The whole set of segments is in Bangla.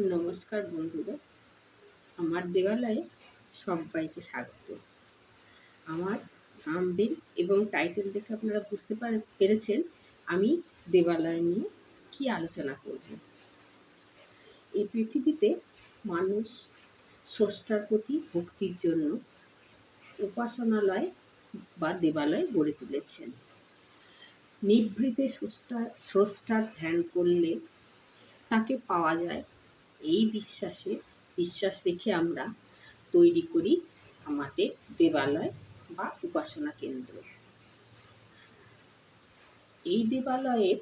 নমস্কার বন্ধুরা। আমার দেওয়ালয়ে সবাইকে স্বাগত। আমার থাম্বেল এবং টাইটেল দেখে আপনারা বুঝতে পার- পেরেছেন আমি দেবালয় নিয়ে কি আলোচনা করব। এই পৃথিবীতে মানুষ স্রষ্টার প্রতি ভক্তির জন্য উপাসনালয় বা দেবালয় গড়ে তুলেছেন। নিভৃতে স্রষ্টা স্রষ্টার ধ্যান করলে তাকে পাওয়া যায় এই বিশ্বাসে, বিশ্বাস রেখে আমরা তৈরি করি আমাদের দেবালয় বা উপাসনা কেন্দ্র। এই দেবালয়ের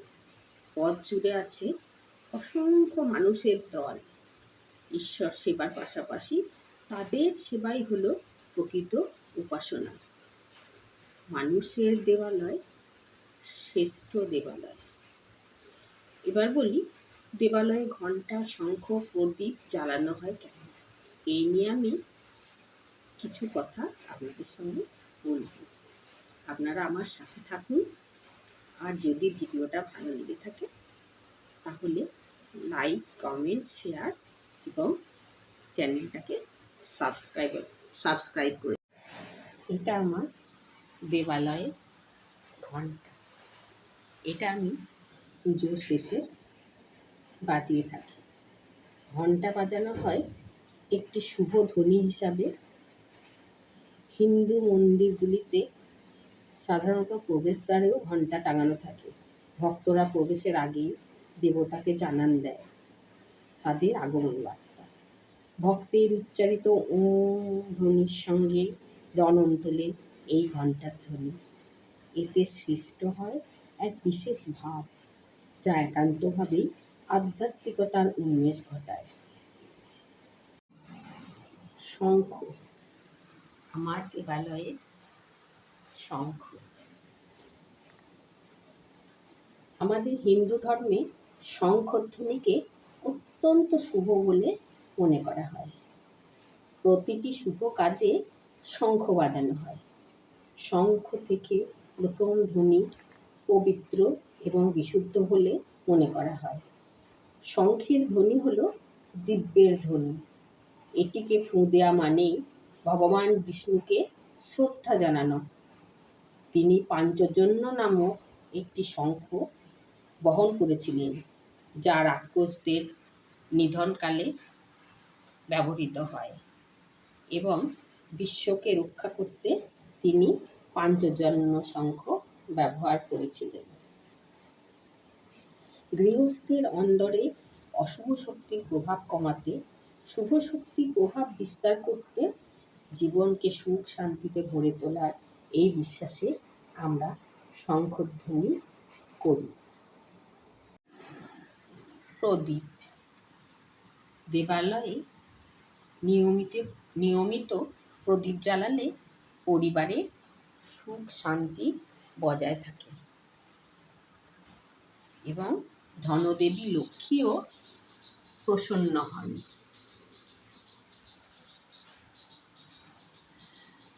পথ জুড়ে আছে অসংখ্য মানুষের দল। ঈশ্বর সেবার পাশাপাশি তাদের সেবাই হলো প্রকৃত উপাসনা। মানুষের দেবালয় শ্রেষ্ঠ দেবালয়। এবার বলি দেবালয়ে ঘণ্টা শঙ্খ প্রদীপ জ্বালানো হয় কেন? এই নিয়ে আমি কিছু কথা আপনাদের সঙ্গে বলব। আপনারা আমার সাথে থাকুন। আর যদি ভিডিওটা ভালো লেগে থাকে, তাহলে লাইক, কমেন্ট, শেয়ার এবং চ্যানেলটাকে সাবস্ক্রাইব সাবস্ক্রাইব করে এটা আমার দেবালয়ে ঘণ্টা এটা আমি পুজোর শেষে বাজিয়ে থাকি। ঘণ্টা বাজানো হয় একটি শুভ ধ্বনি হিসাবে। হিন্দু মন্দিরগুলিতে সাধারণত প্রবেশদ্বারেও ঘণ্টা টাঙানো থাকে। ভক্তরা প্রবেশের আগেই দেবতাকে জানান দেয় তাদের আগমন বার্তা। ভক্তের উচ্চারিত ও ধ্বনির সঙ্গে রণন তোলে এই ঘণ্টার ধ্বনি। এতে সৃষ্ট হয় এক বিশেষ ভাব, যা একান্তভাবেই আধ্যাত্মিকতার উন্মেষ ঘটায়। শঙ্খ, আমার দেবালয়ে শঙ্খ। আমাদের হিন্দু ধর্মে শঙ্খধ্বনিকে অত্যন্ত শুভ বলে মনে করা হয়। প্রতিটি শুভ কাজে শঙ্খ বাজানো হয়। শঙ্খ থেকে প্রথম ধ্বনি পবিত্র এবং বিশুদ্ধ বলে মনে করা হয়। শঙ্খের ধ্বনি হল দিব্যের ধ্বনি। এটিকে ফুঁ দেওয়া মানেই ভগবান বিষ্ণুকে শ্রদ্ধা জানানো। তিনি পাঞ্চজন্য নামক একটি শঙ্খ বহন করেছিলেন, যা রাক্ষসদের নিধনকালে ব্যবহৃত হয় এবং বিশ্বকে রক্ষা করতে তিনি পাঞ্চজন্য শঙ্খ ব্যবহার করেছিলেন। গৃহস্থের অন্দরে অশুভ শক্তির প্রভাব কমাতে, শুভ শক্তির প্রভাব বিস্তার করতে, জীবনকে সুখ শান্তিতে ভরে তোলার এই বিশ্বাসে আমরা শঙ্খধ্বনি করি। প্রদীপ, দেবালয়ে নিয়মিত নিয়মিত প্রদীপ জ্বালালে পরিবারে সুখ শান্তি বজায় থাকে। এবং ধনদেবী লক্ষ্মীও প্রসন্ন হন।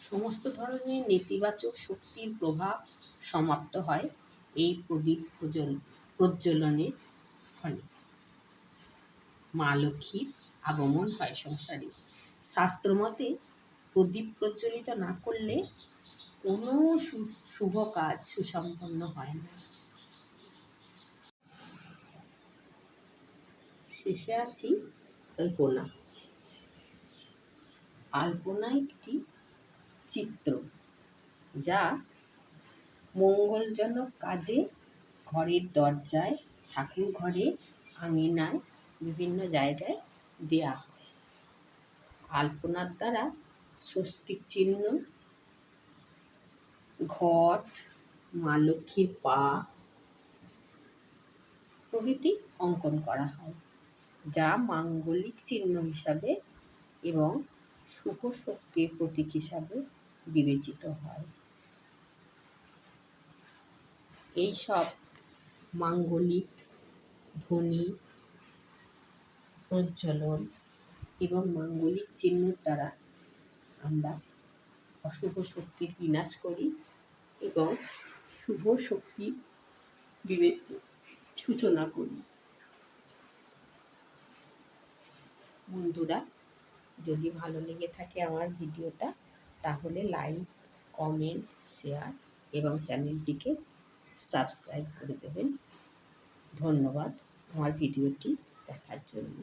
সমস্ত ধরনের নেতিবাচক শক্তির প্রভাব সমাপ্ত হয় এই প্রদীপ প্রজ্বল প্রজ্বলনের ফলে মা লক্ষ্মীর আগমন হয় সংসারে। শাস্ত্রমতে প্রদীপ প্রজ্বলিত না করলে কোনো শুভ কাজ সুসম্পন্ন হয় না। শেষে আসি আলপনা আলপনা একটি চিত্র যা মঙ্গলজনক কাজে, ঘরের দরজায় ঠাকুর ঘরে আঙিনায়, বিভিন্ন জায়গায় দেয়া হয়। আলপনার দ্বারা স্বস্তিক চিহ্ন, ঘট, মা লক্ষ্মীর পা প্রভৃতি অঙ্কন করা হয়। যা মাঙ্গলিক চিহ্ন হিসাবে এবং শুভ শক্তির প্রতীক হিসাবে বিবেচিত হয়। এইসব মাঙ্গলিক, ধ্বনি, প্রজ্বলন এবং মাঙ্গলিক চিহ্নের দ্বারা আমরা অশুভ শক্তির বিনাশ করি এবং শুভ শক্তি বিবে সূচনা করি। বন্ধুরা, যদি ভালো লেগে থাকে আমার ভিডিওটা, তাহলে লাইক কমেন্ট শেয়ার এবং চ্যানেলটিকে সাবস্ক্রাইব করে দেবেন। ধন্যবাদ আমার ভিডিওটি দেখার জন্য।